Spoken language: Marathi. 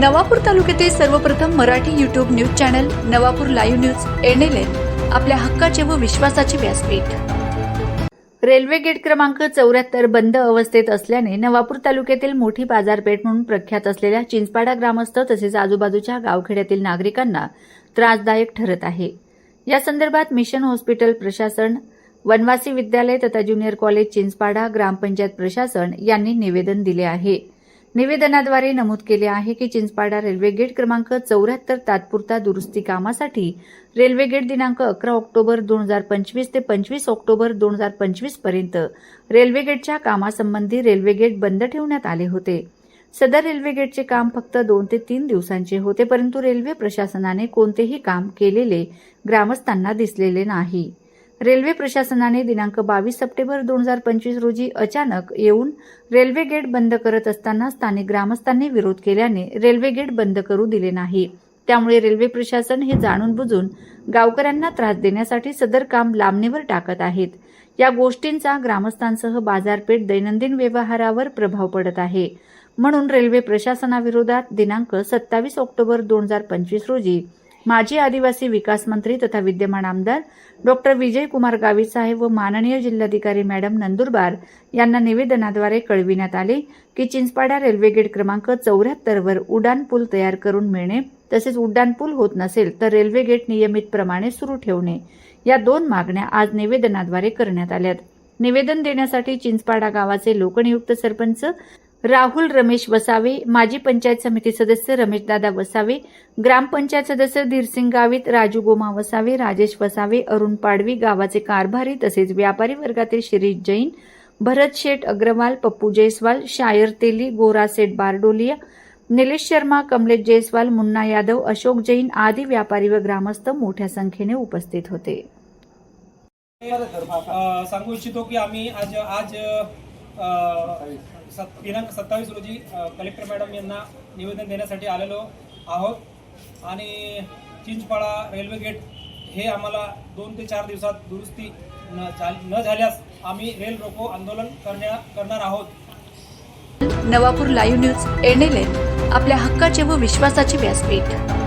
नवापूर तालुक्यातील सर्वप्रथम Marathi YouTube news channel Navapur live news NLN आपल्या हक्काचे व विश्वासाचे व्यासपीठ. रेल्वे गेट क्रमांक चौऱ्याहत्तर बंद अवस्थेत असल्याने नवापूर तालुक्यातील मोठी बाजारपेठ म्हणून प्रख्यात असलेल्या चिंचपाडा ग्रामस्थ तसेच आजूबाजूच्या गावखेड्यातील नागरिकांना त्रासदायक ठरत आहे. या संदर्भात मिशन हॉस्पिटल प्रशासन वनवासी विद्यालय तथा ज्युनियर कॉलेज चिंचपाडा ग्रामपंचायत प्रशासन यांनी निवेदन दिले आहे. निवेदनाद्वारे नमूद केले आहे की चिंचपाडा रेल्वे गेट क्रमांक चौऱ्याहत्तर तात्पुरता दुरुस्ती कामासाठी रेल्वे गेट दिनांक अकरा ऑक्टोबर दोन हजार पंचवीस ते पंचवीस ऑक्टोबर दोन हजार पंचवीसपर्यंत रेल्वे गेटच्या कामासंबंधी रेल्वे गेट बंद ठेवण्यात आले होते. सदर रेल्वे गेटचे काम फक्त दोन ते तीन दिवसांचे होते परंतु रेल्वे प्रशासनाने कोणतेही काम केलेले ग्रामस्थांना दिसलेले नाही. रेल्वे प्रशासनाने दिनांक बावीस सप्टेंबर दोन हजार पंचवीस रोजी अचानक येऊन रेल्वे गेट बंद करत असताना स्थानिक ग्रामस्थांनी विरोध केल्याने रेल्वे गेट बंद करू दिले नाही. त्यामुळे रेल्वे प्रशासन हे जाणून बुजून गावकऱ्यांना त्रास देण्यासाठी सदर काम लांबणीवर टाकत आहेत. या गोष्टींचा ग्रामस्थांसह बाजारपेठ दैनंदिन व्यवहारावर प्रभाव पडत आहे. म्हणून रेल्वे प्रशासनाविरोधात दिनांक सत्तावीस ऑक्टोबर दोन हजार पंचवीस रोजी माजी आदिवासी विकास मंत्री तथा विद्यमान आमदार डॉक्टर विजय कुमार गावित साहेब व माननीय जिल्हाधिकारी मॅडम नंदुरबार यांना निवेदनाद्वारे कळविण्यात आले की चिंचपाडा रेल्वे गेट क्रमांक चौऱ्याहत्तरवर उड्डाण पूल तयार करून मिळणे तसेच उड्डाण पूल होत नसेल तर रेल्वे गेट नियमितप्रमाणे सुरू ठेवणे. या दोन मागण्या आज निवेदनाद्वारे करण्यात आल्यात. निवेदन देण्यासाठी चिंचपाडा गावाचे लोकनियुक्त सरपंच राहुल रमेश वसावे माजी पंचायत समिती सदस्य रमेशदादा वसावे ग्रामपंचायत सदस्य धीरसिंग गावित राजू गोमा वसावे राजेश वसावे अरुण पाडवी गावाचे कारभारी तसेच व्यापारी वर्गातील शिरीष जैन भरत शेठ अग्रवाल पप्पू जयस्वाल शायर तेली गोरा सेठ बारडोलिया निलेश शर्मा कमलेश जयस्वाल मुन्ना यादव अशोक जैन आदी व्यापारी व ग्रामस्थ मोठ्या संख्येने उपस्थित होते. सांगू इच्छितो की आम्ही आज आज सत् दिनांक सत्तावीस रोजी कलेक्टर मॅडम यांना निवेदन देण्यासाठी आलेलो आहोत. आणि चिंचपाडा रेल्वे गेट हे आम्हाला दोन ते चार दिवसात दुरुस्ती न झाल- न झाल्यास आम्ही रेल रोको आंदोलन करण्या करणार आहोत. नवापूर लाईव्ह न्यूज एनएलएन आपल्या हक्काचे व विश्वासाचे व्यासपीठ.